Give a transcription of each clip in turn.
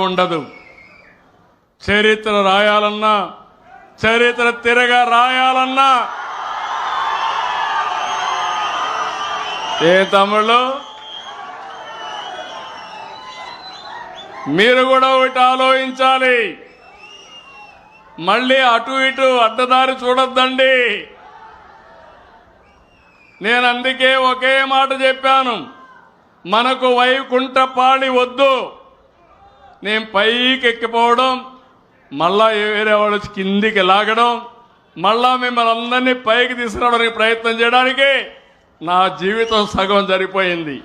ఉండదు. చరిత్ర రాయాలన్నా చరిత్ర తిరగా రాయాలన్నా ఏ తమిళ్ళు మీరు కూడా ఒకటి ఆలోచించాలి. మళ్ళీ అటు ఇటు అడ్డదారి చూడొద్దండి. నేను అందుకే ఒకే మాట చెప్పాను. మనకు వైకుంఠపాణి వద్దు. నేను పైకి ఎక్కిపోవడం మళ్ళా వేరే వాళ్ళు కిందికి లాగడం మళ్ళా మిమ్మల్ని అందరినీ పైకి తీసుకురావడానికి ప్రయత్నం చేయడానికి నా జీవితం సగం సరిపోయింది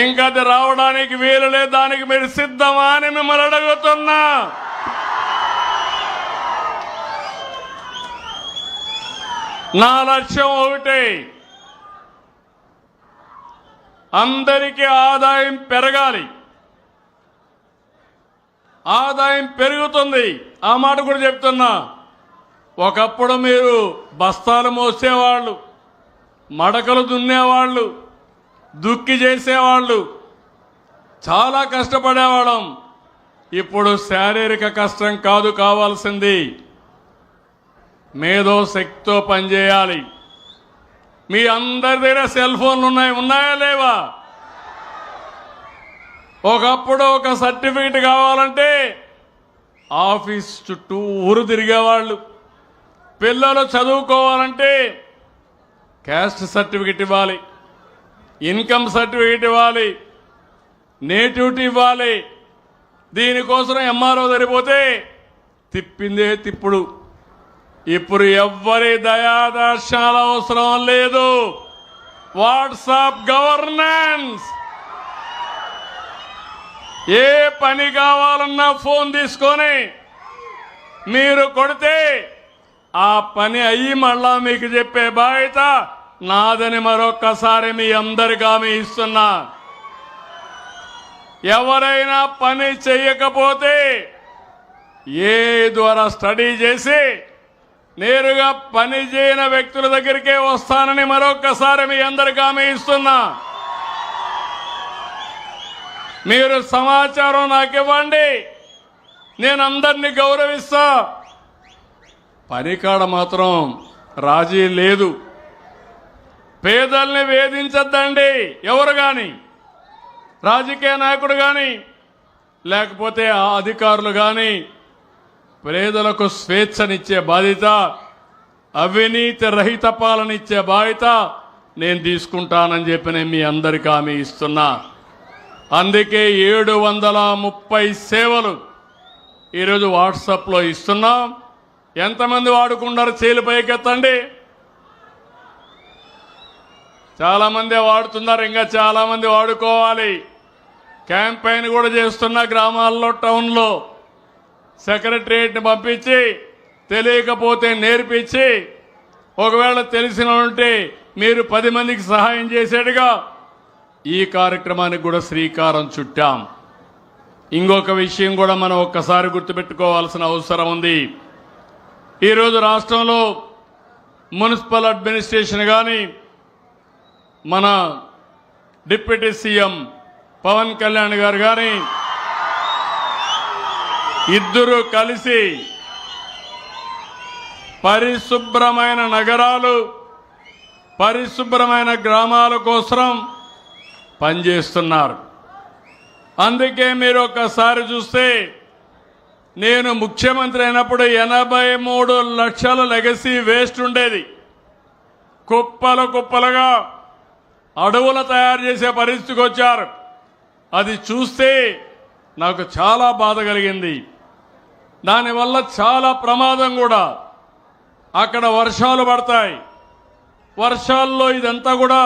ఇంకా అది రావడానికి వీలు లేదు దానికి మీరు సిద్ధమా అని మిమ్మల్ని అడుగుతున్నా. నా లక్ష్యం ఒకటే అందరికీ ఆదాయం పెరగాలి. ఆదాయం పెరుగుతుంది. ఆ మాట కూడా చెప్తున్నా. ఒకప్పుడు మీరు బస్తాలు మోసేవాళ్ళు మడకలు దున్నేవాళ్ళు దుక్కి చేసేవాళ్ళు చాలా కష్టపడేవాళ్ళం. ఇప్పుడు శారీరక కష్టం కాదు కావాల్సింది. మేధో శక్తితో పనిచేయాలి. మీ అందరి దగ్గర సెల్ ఫోన్లు ఉన్నాయి ఉన్నాయా లేవా? ఒకప్పుడు ఒక సర్టిఫికెట్ కావాలంటే ఆఫీస్ చుట్టూ ఊరు తిరిగేవాళ్ళు. పిల్లలు చదువుకోవాలంటే క్యాస్ట్ సర్టిఫికెట్ ఇవ్వాలి. ఇన్కమ్ సర్టిఫికెట్ ఇవ్వాలి. నేటివిటీ ఇవ్వాలి. దీనికోసం ఎంఆర్ఓ సరిపోతే తిప్పిందే తిప్పుడు. ఇప్పుడు ఎవ్వరి దయాదర్శాల అవసరం లేదు. WhatsApp governance! ఏ పని కావాలన్నా ఫోన్ తీసుకొని మీరు కొడితే ఆ పని అయ్యి మళ్ళా మీకు చెప్పే బాధ్యత నాదని మరొక్కసారి మీ అందరిగా మీ ఇస్తున్నా. ఎవరైనా పని చెయ్యకపోతే ఏ ద్వారా స్టడీ చేసి నేరుగా పని చేయని వ్యక్తుల దగ్గరికే వస్తానని మరొక్కసారి మీ అందరికీ ఇస్తున్నా. మీరు సమాచారం నాకు ఇవ్వండి. నేను అందరినీ గౌరవిస్తా. పనికాడ మాత్రం రాజీ లేదు. పేదల్ని వేధించద్దండి ఎవరు కానీ రాజకీయ నాయకుడు కానీ లేకపోతే ఆ అధికారులు కానీ పేదలకు స్వేచ్ఛనిచ్చే బాధ్యత అవినీతి రహిత పాలన ఇచ్చే బాధ్యత నేను తీసుకుంటానని చెప్పి నేను మీ అందరికీ హామీ ఇస్తున్నా. అందుకే ఏడు వందల ముప్పై సేవలు ఈరోజు వాట్సాప్లో ఇస్తున్నాం. ఎంతమంది వాడుకున్నారు చేలు పైకెత్తండి. చాలామందే వాడుతున్నారు ఇంకా చాలామంది వాడుకోవాలి. క్యాంపెయిన్ కూడా చేస్తున్న గ్రామాల్లో టౌన్లో సెక్రటరియట్ని పంపించి తెలియకపోతే నేర్పించి ఒకవేళ తెలిసిన ఉంటే మీరు పది మందికి సహాయం చేసేట్టుగా ఈ కార్యక్రమానికి కూడా శ్రీకారం చుట్టాం. ఇంకొక విషయం కూడా మనం ఒక్కసారి గుర్తుపెట్టుకోవాల్సిన అవసరం ఉంది. ఈరోజు రాష్ట్రంలో మున్సిపల్ అడ్మినిస్ట్రేషన్ కానీ మన డిప్యూటీ సీఎం పవన్ కళ్యాణ్ గారు కానీ ఇద్దరు కలిసి పరిశుభ్రమైన నగరాలు పరిశుభ్రమైన గ్రామాల కోసం పనిచేస్తున్నారు. అందుకే మీరు ఒక్కసారి చూస్తే నేను ముఖ్యమంత్రి అయినప్పుడు ఎనభై మూడు లక్షల లెగసీ వేస్ట్ ఉండేది. కుప్పలు కుప్పలుగా అడవులు తయారు చేసే పరిస్థితికి వచ్చారు. అది చూస్తే నాకు చాలా బాధ కలిగింది. దానివల్ల చాలా ప్రమాదం కూడా. అక్కడ వర్షాలు పడతాయి. వర్షాల్లో ఇదంతా కూడా